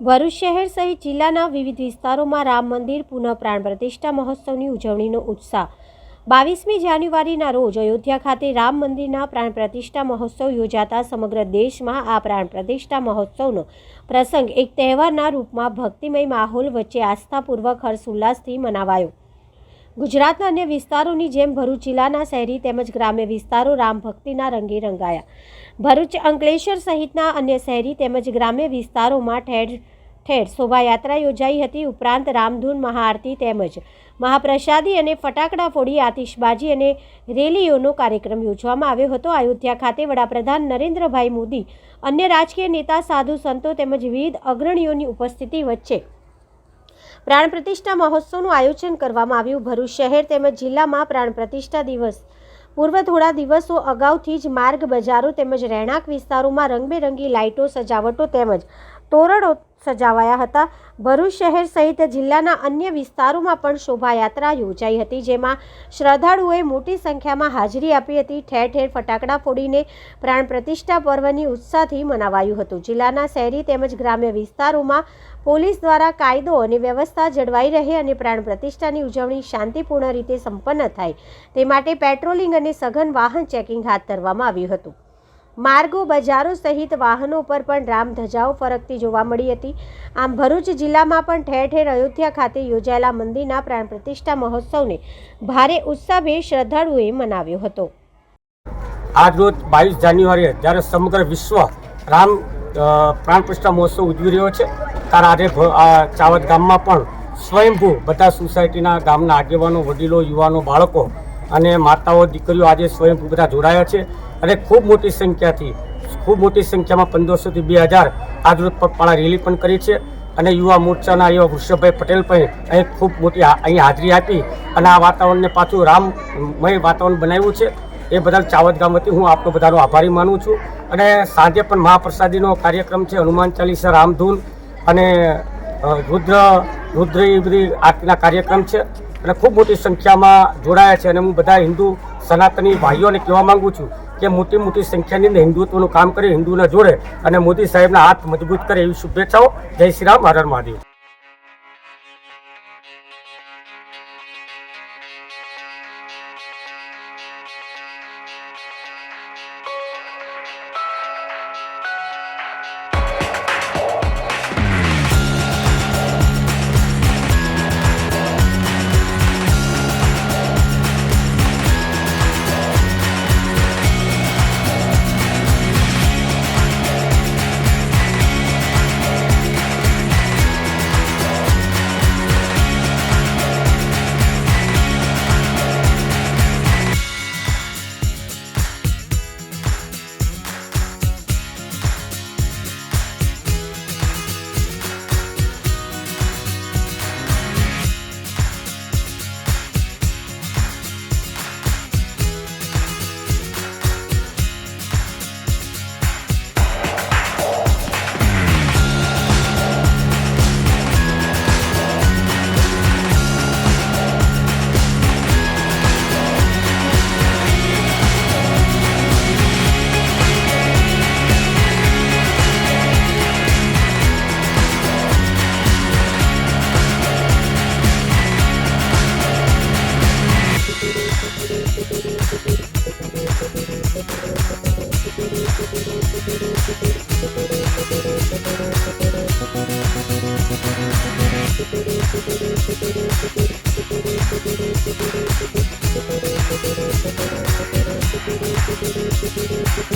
ભરૂચ શહેર સહિત જિલ્લાના વિવિધ વિસ્તારોમાં રામ મંદિર પુનઃ પ્રાણ પ્રતિષ્ઠા મહોત્સવની ઉજવણીનો ઉત્સાહ. બાવીસમી જાન્યુઆરીના રોજ અયોધ્યા ખાતે રામ મંદિરના પ્રાણ પ્રતિષ્ઠા મહોત્સવ યોજાતા સમગ્ર દેશમાં આ પ્રાણ પ્રતિષ્ઠા મહોત્સવનો પ્રસંગ એક તહેવારના રૂપમાં ભક્તિમય માહોલ વચ્ચે આસ્થાપૂર્વક હર્ષોલ્લાસથી મનાવાયો. ગુજરાતના અન્ય વિસ્તારોની જેમ ભરૂચ જિલ્લાના શહેરી તેમજ ગ્રામ્ય વિસ્તારો રામ ભક્તિના રંગે રંગાયા. ભરૂચ અંકલેશ્વર સહિતના અન્ય શહેરી તેમજ ગ્રામ્ય વિસ્તારોમાં ઠેર ઠેર શોભાયાત્રા યોજાઈ હતી. ઉપરાંત રામધૂન મહાઆરતી તેમજ મહાપ્રસાદી અને ફટાકડા ફોડી આતિશબાજી અને રેલીઓનો કાર્યક્રમ યોજવામાં આવ્યો હતો. અયોધ્યા ખાતે વડાપ્રધાન નરેન્દ્રભાઈ મોદી, અન્ય રાજકીય નેતા, સાધુ સંતો તેમજ વિવિધ અગ્રણીઓની ઉપસ્થિતિ વચ્ચે પ્રાણ પ્રતિષ્ઠા મહોત્સવનું આયોજન કરવામાં આવ્યું. ભરૂચ શહેર તેમજ જિલ્લામાં પ્રાણ પ્રતિષ્ઠા દિવસ. પૂર્વ થોડા દિવસો અગાઉથી જ માર્ગ બજારો તેમજ રહેણાંક વિસ્તારોમાં રંગબેરંગી લાઇટો, સજાવટો તેમજ તોરણો સજાવાયા હતા. ભરૂચ શહેર સહિત જિલ્લાના અન્ય વિસ્તારોમાં પણ શોભાયાત્રા યોજાઈ હતી, જેમાં શ્રદ્ધાળુઓએ મોટી સંખ્યામાં હાજરી આપી હતી. ઠેર ઠેર ફટાકડા ફોડીને પ્રાણ પ્રતિષ્ઠા પર્વની ઉત્સાહથી મનાવાયું હતું. જિલ્લાના શહેરી તેમજ ગ્રામ્ય વિસ્તારોમાં પોલીસ દ્વારા કાયદો અને વ્યવસ્થા જળવાઈ રહે અને પ્રાણ પ્રતિષ્ઠાની ઉજવણી શાંતિપૂર્ણ રીતે સંપન્ન થાય, તે માટે પેટ્રોલિંગ અને સઘન વાહન ચેકિંગ હાથ ધરવામાં આવ્યું હતું. માર્ગો બજારો સહિત વાહનો પર પણ રામ ધજાઓ ફરકતી જોવા મળી હતી. આમ ભરૂચ જિલ્લામાં પણ ઠેર ઠેર અયોધ્યા ખાતે યોજાયેલા મંદિરના પ્રાણ પ્રતિષ્ઠા મહોત્સવને ભારે ઉત્સાહે શ્રદ્ધાળુઓએ મનાવ્યો હતો. આજ રોજ બાવીસ જાન્યુઆરીએ જ્યારે સમગ્ર વિશ્વ રામ પ્રાણ પ્રતિષ્ઠા મહોત્સવ ઉજવી રહ્યો છે, ત્યારે આજે ચાવદ ગામમાં પણ સ્વયંભૂ બધા સોસાયટીના ગામના આગેવાનો, વડીલો, યુવાનો, બાળકો અને માતાઓ, દીકરીઓ આજે સ્વયંભૂ બધા જોડાયા છે. અને ખૂબ મોટી સંખ્યાથી, ખૂબ મોટી સંખ્યામાં પંદરસોથી બે હજાર આજરોજ પગપાળા રેલી પણ કરી છે. અને યુવા મોરચાના એવા વૃષભભાઈ પટેલ પણ અહીં ખૂબ મોટી અહીં હાજરી આપી અને આ વાતાવરણને પાછું રામમય વાતાવરણ બનાવ્યું છે. એ બદલ ચાવદ ગામથી હું આપનો બધાનો આભારી માનું છું. અને સાંજે પણ મહાપ્રસાદીનો કાર્યક્રમ છે, હનુમાન ચાલીસા, રામધૂન અને રુદ્ર રુદ્ર એ બધી આરતીના કાર્યક્રમ છે. અને ખૂબ મોટી સંખ્યામાં જોડાયા છે. અને હું બધા હિન્દુ સનાતની ભાઈઓને કહેવા માગું છું કે મોટી મોટી સંખ્યાની અંદર હિન્દુત્વનું કામ કરે હિન્દુને જોડે અને મોદી સાહેબના હાથ મજબૂત કરે એવી શુભેચ્છાઓ. જય શ્રી રામ, હર મહાદેવ. Thank you.